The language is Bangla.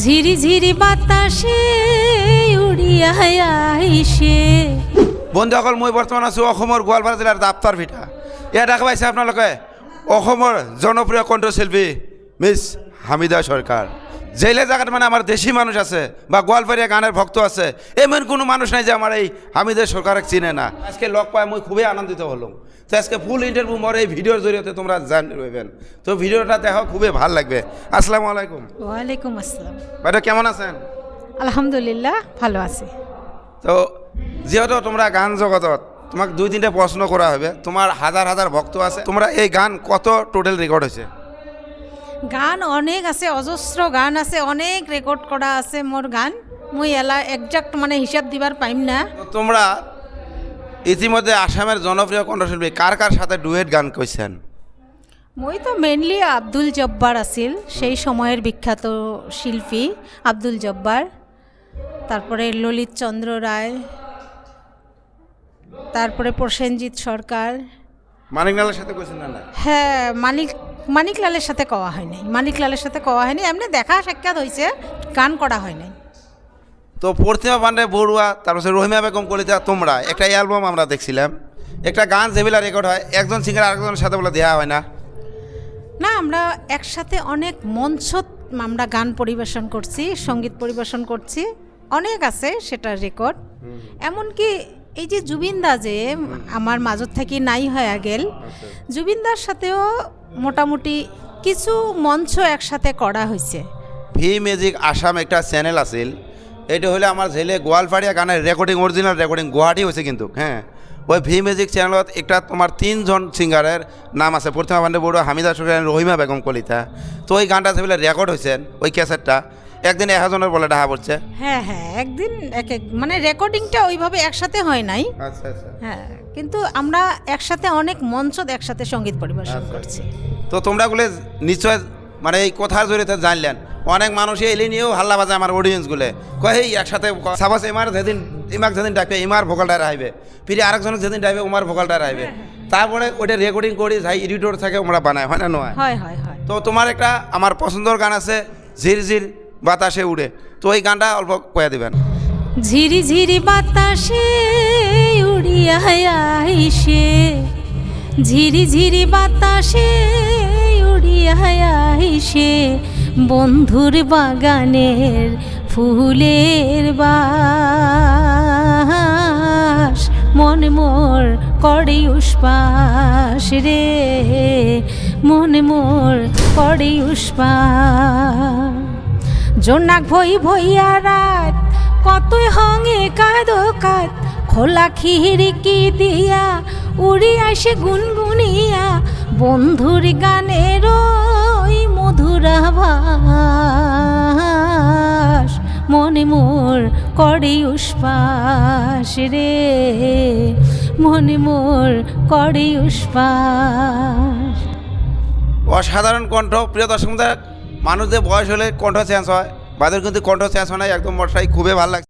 ঝিরি ঝিরি বাতাসে উড়িয়া আইসে। বন্ধুসকল মই বৰ্তমান আছোঁ অসমৰ গোৱালপাৰা জিলাৰ দাপ্তাৰ ভিটা। ইয়াত দেখা পাইছে আপোনালোকে অসমৰ জনপ্ৰিয় কণ্ঠশিল্পী, মিছ হামিদা সরকার। জেলে জায়গাত মানে আমার দেশি মানুষ আছে বা গোয়ালপাড়িয়া গানের ভক্ত আছে। এমন কোনো মানুষ নাই যে আমার এই হামিদা সরকারক চিনে না। আজকে লগ পাই মই খুবই আনন্দিত হলাম। তো আজকে ফুল ইন্টারভিউ মোর এই ভিডিওর জরিয়তে তোমরা জান রইবেন। তো ভিডিওটা দেখো খুবই ভালো লাগবে। আসসালামু আলাইকুম। ওয়ালাইকুম আসসালাম। বাইদেউ কেমন আছেন? আলহামদুলিল্লাহ ভালো আছি। তো যেহেতু তোমরা গান জগতত তোমাক দুই তিনটে প্রশ্ন করা হবে। তোমার হাজার হাজার ভক্ত আছে। তোমরা এই গান কত টোটাল রেকর্ড হয়েছে গান অনেক আছে অজস্র গান আছে অনেক রেকর্ড করা আছে মোর গান। মুই এলা একজাক্ট মানে হিসাব দিবার পাইম না। তোমরা ইতিমধ্যে আসামের জনপ্রিয় কণ্ঠশিল্পী কার কার সাথে ডুয়েট গান কইছেন? মই তো মেনলি আব্দুল জব্বার আছিল সেই সময়ের বিখ্যাত শিল্পী আব্দুল জব্বার। তারপরে ললিত চন্দ্র রায় তারপরে প্রসেনজিৎ সরকার। মানিকনালের সাথে কইছেন না না? হ্যাঁ মানিক মানিকলালের সাথে কওয়া হয় নাই মানিকলালের সাথে কওয়া হয়নি। এমনি দেখা সাক্ষাৎ হয়েছে গান করা হয় নাই তো প্রতিমা পান্ডে বড়ুয়া তারপরে রহিমা বেগম কলিতা তোমরা। একটা অ্যালবাম আমরা দেখছিলাম। একটা গান যেগুলা রেকর্ড হয় একজন সিঙ্গার আরেকজনের সাথে বলে দেওয়া হয় না। না আমরা একসাথে অনেক মঞ্চ আমরা গান পরিবেশন করছি সংগীত পরিবেশন করছি। অনেক আছে সেটা রেকর্ড এমনকি এই যে জুবিনদা যে আমার মাজত থাকি নাই হয়ে গেল জুবিনদার সাথেও মোটামুটি কিছু মঞ্চ একসাথে করা হয়েছে ভি মিউজিক আসাম একটা চ্যানেল আছিল। এইটা হলে আমার ছেলে গোয়ালপাড়িয়া গানের রেকর্ডিং অরিজিনাল রেকর্ডিং গুয়াহাটি হয়েছে কিন্তু হ্যাঁ ওই ভি মিউজিক চ্যানেলত একটা তোমার তিনজন সিঙ্গারের নাম আছে। প্রতিমা পান্ডে বড়ুয়া হামিদা সরকার রহিমা বেগম কলিতা। তো ওই গানটা সেগুলো রেকর্ড হয়েছেন ওই ক্যাসেটটা একদিন এক একজনের বলে ডাহা পড়ছে। হ্যাঁ হ্যাঁ একদিন এক এক মানে রেকর্ডিংটা ওইভাবে একসাথে হয় নাই। আচ্ছা আচ্ছা। হ্যাঁ কিন্তু আমরা একসাথে অনেক মঞ্চ একসাথে সংগীত পরিবেশন করছি। তো তোমরা গুলো নিশ্চয় মানে এই কথার জড়িতে জানলেন। অনেক মানুষ এলি নিয়েও হাল্লা বাজে আমার অডিয়েন্সগুলো কয় একসাথে সাবাস এমার যেদিন ইমাক যেদিন ডাকবে ইমার ভোকালটা রাখবে ফিরে আরেকজনের যেদিন ডাকবে উমার ভোকালটা রাখবে তারপরে ওইটা রেকর্ডিং করি যাই এডিটর থাকে আমরা বানাই হয় না নয়? হয় হয় হয়। তো তোমার একটা আমার পছন্দের গান আছে ঝির ঝির বাতাসে উড়ে। তো ওই গানটা অল্প কয়ে দিবেন। ঝিরি ঝিরি বাতাসে উড়িয়া আইসে। ঝিরি ঝিরি বাতাসে উড়িয়া আইসে। বন্ধুর বাগানের ফুলের বাস। মন মোর করে উষ্পাস রে। মন মোর করে উষ্পাস। জোনাক ভই ভইয়া রাত, কতই হঙে কাঁদো কাত খোলা খিড়কি দিয়া, উড়ি আসে গুনগুনিয়া, বন্ধুর গানের ওই মধুর আভাস, মনে মোর করে উষ্পাস রে, মনে মোর করে উষ্পাস। অসাধারণ কণ্ঠ, প্রিয় দর্শক মানুষদের বয়স হলে কণ্ঠ চেঞ্জ হয় বাদের কিন্তু কণ্ঠ চেঞ্জ হয় না একদম মশাই খুবই ভালো লাগছে।